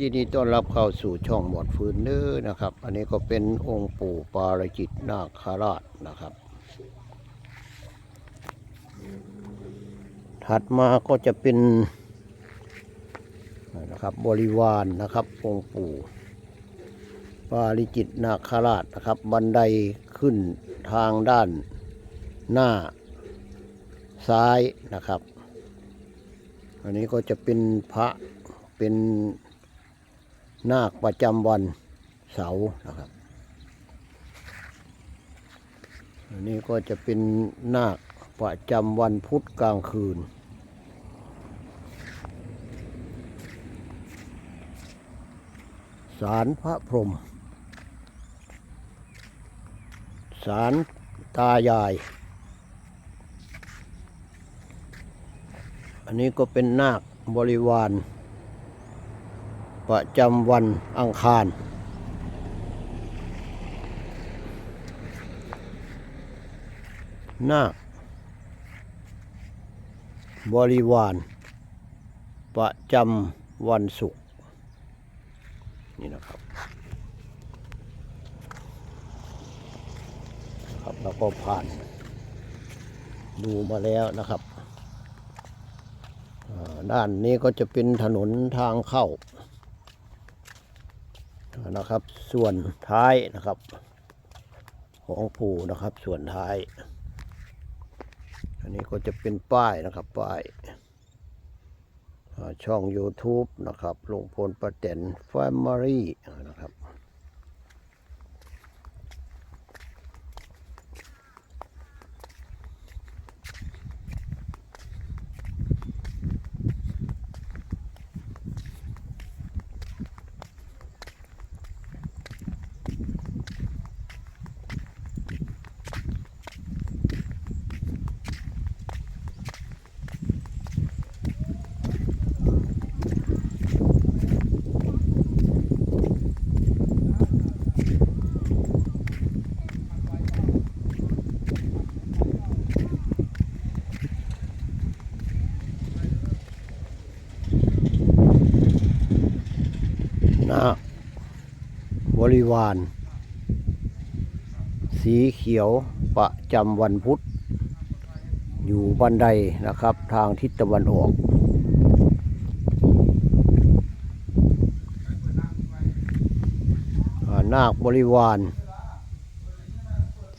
ยินดีต้อนรับเข้าสู่ช่องหมวดฟืนเนื้อนะครับ อันนี้ก็เป็นองค์ปู่ปาราจิตนาคราชนะครับ ถัดมาก็จะเป็นนะครับบริวารนะครับองค์ปู่ปาริจิตนาคราชนะครับ บันไดขึ้นทางด้านหน้าซ้ายนะครับ อันนี้ก็จะเป็นพระเป็น นาคประจำวันเสาร์นะครับ อันนี้ก็จะเป็นนาคประจำวันพุธกลางคืน สารพระพรหมสารตายาย อันนี้ก็เป็นนาคบริวาร ประจำวันอังคาร นาคบริวาร ประจำวันศุกร์นี่นะครับครับแล้วก็ผ่าน ดูมาแล้วนะครับด้านนี้ก็จะเป็นถนนทางเข้า นะครับ ส่วนท้ายนะครับ ของผูนะครับ ส่วนท้าย อันนี้ก็จะเป็นป้ายนะครับป้ายช่อง YouTube นะครับลุงพลประเต็นแฟมิลี่นะครับ ริวาร สีเขียวประจำวันพุธ อยู่บันไดนะครับ ทางทิศตะวันออก นาคบริวาร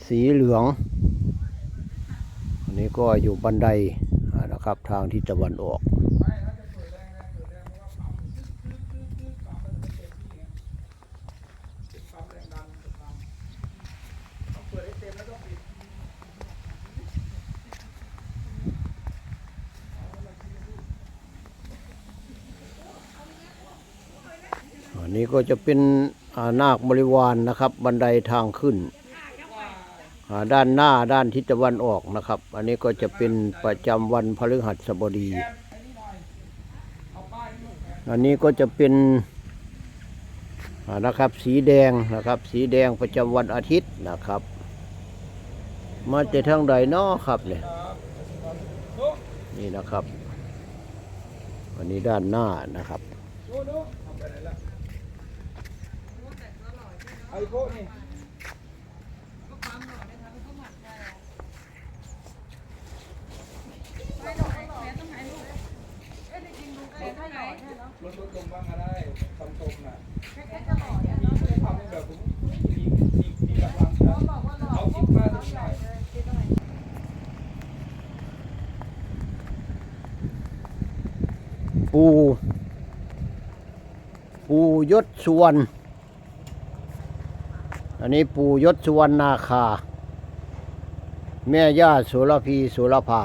สีเหลือง อันนี้ก็อยู่บันไดนะครับทางทิศตะวันออก อั นี้ก็จะเป็นานาคบริวารนะครับ บันไดทางขึ้น ด้านหน้าด้านทิศตะวันออกนะครับ อันนี้ก็จะเป็นประจำวันพฤหัสบดี อันนี้ก็จะเป็นนะครับสีแดงนะครับ สีแดงประจำวันอาทิตย์นะครับ มาจากทางใดนาะครับเนี่ยนี่นะครับ อันนี้ด้านหน้านะครับ ไอ้โคนี่รถรถลงบ้างก็ได้ทำตรงน่ะทำให้แบบผมมีมีมีกำลังนะเอาคิดมาสักหน่อยปูปูยศสุวรรณอั นนี้ปูยศสุวรรณาคา แม่ย่าสุรพีสุรภา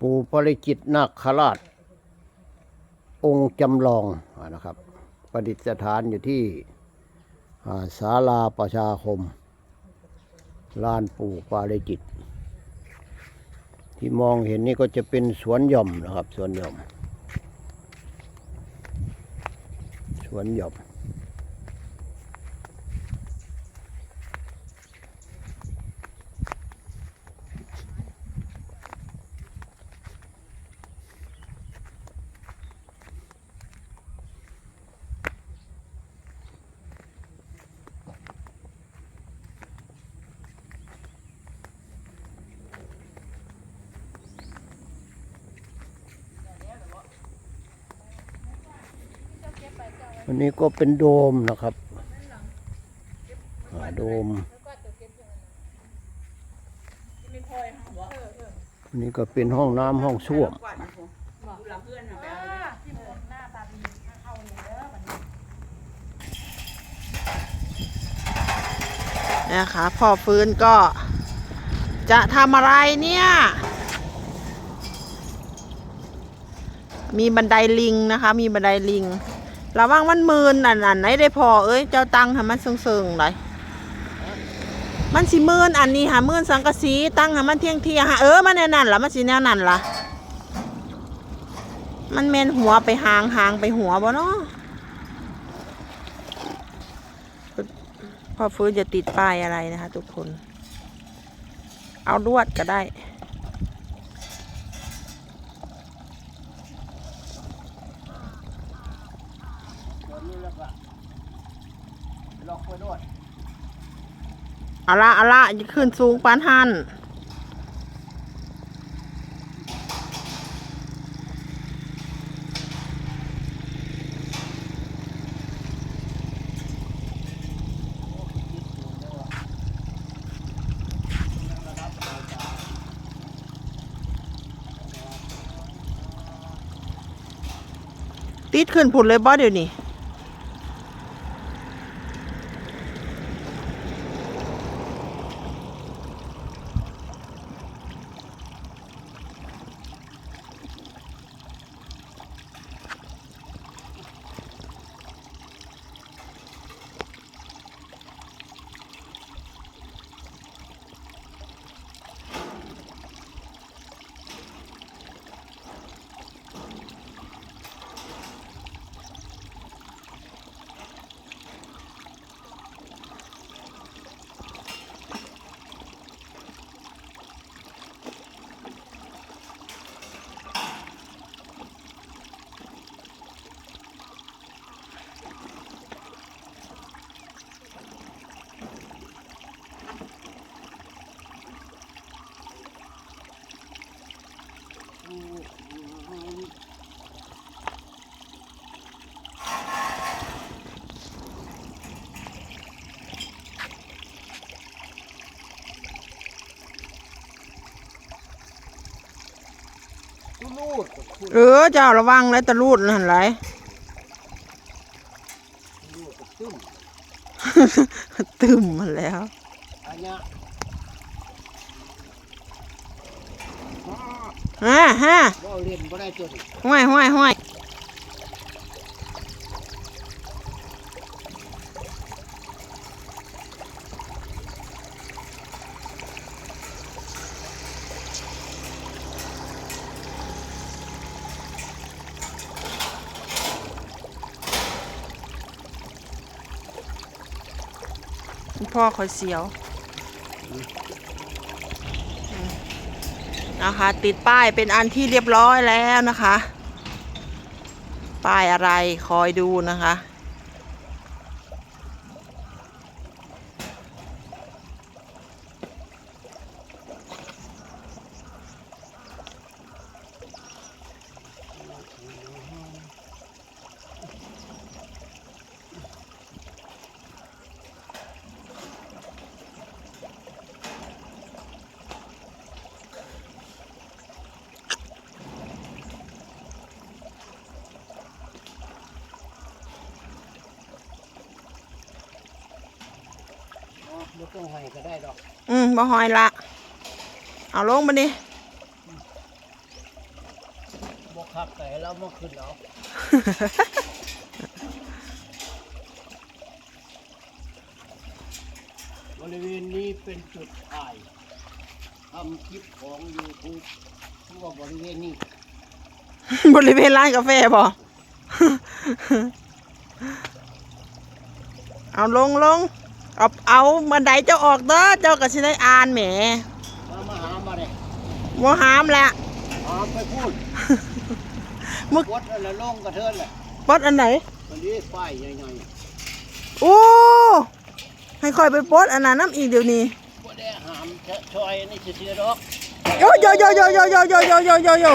ปู่ปริจิตนาคราช องค์จำลองอนะครับ ประดิษฐานอยู่ที่ศาลาประชาคม ลานปู่ปาริจิต ที่มองเห็นนี่ก็จะเป็นสวนหย่อมนะครับ สวนหย่อม สวนหย่อม อันนี้ก็เป็นโดมนะครับอาโดมอันนี้ก็เป็นห้องน้ำห้องส้วมนะคะพ่อฟื้นก็จะทำอะไรเนี่ย มีบันไดลิงนะคะ มีบันไดลิง ระวังมันมืนอันอันไหนได้พอเอ้ยเจ้าตังทำมันเซิงๆเลยมันสิมืนอันนี้หามืนสังกะสีตั้งหามันเที่ยงเที่ยงหาเออมันแนวนั่นละมันสิแนวนั่นละมันเมนหัวไปหางหางไปหัวบ่เนาะพ่อฟื้นจะติดป้ายอะไรนะคะทุกคน เอาลวดก็ได้ ล็อกไว้ด้วยเอาละเอาละอย่าขึ้นสูงปานหันติดขึ้นผุดเลยบ่เดี๋ยวนี้ ลูดเออเจ้าระวังแล้วตะลูดนั่นไรลูดตึ้มตึมมาแล้วอันเนี้ยฮะฮะบ่เล่นบ่ได้ตัวนี้ห้วยห้วยห้วย พ่อคอยเสียวนะคะ ติดป้ายเป็นอันที่เรียบร้อยแล้วนะคะ ป้ายอะไรคอยดูนะคะ ต้องให้ก็ได้ดอกอืมบ่หอยละ เอาลงมาดิบ่ขคักแต่เรามาขึ้นเอาบริเวณนี้เป็นจุดถ่ายทำคลิปของ YouTube ทั่วบริเวณนี้บริเวณร้านกาแฟบ่เอาลงลง เอาเอาบันไดเจ้าออกเด้อเจ้าก็สิได้อ่านแหมมามาหามาเลยบ่หามแหละหามไปพูดมึกวัดอะไรลงกระเทินแหละปดอันไหนวันนี้ป้ายใหญ่โอ้ให้คอยไปปดอันนั้นน้ำอีกเดี๋ยวนี้ๆบ่ได้หามชอยอันนี้เสียดอกโยโยโยโยโยโยโยโยโยโยโย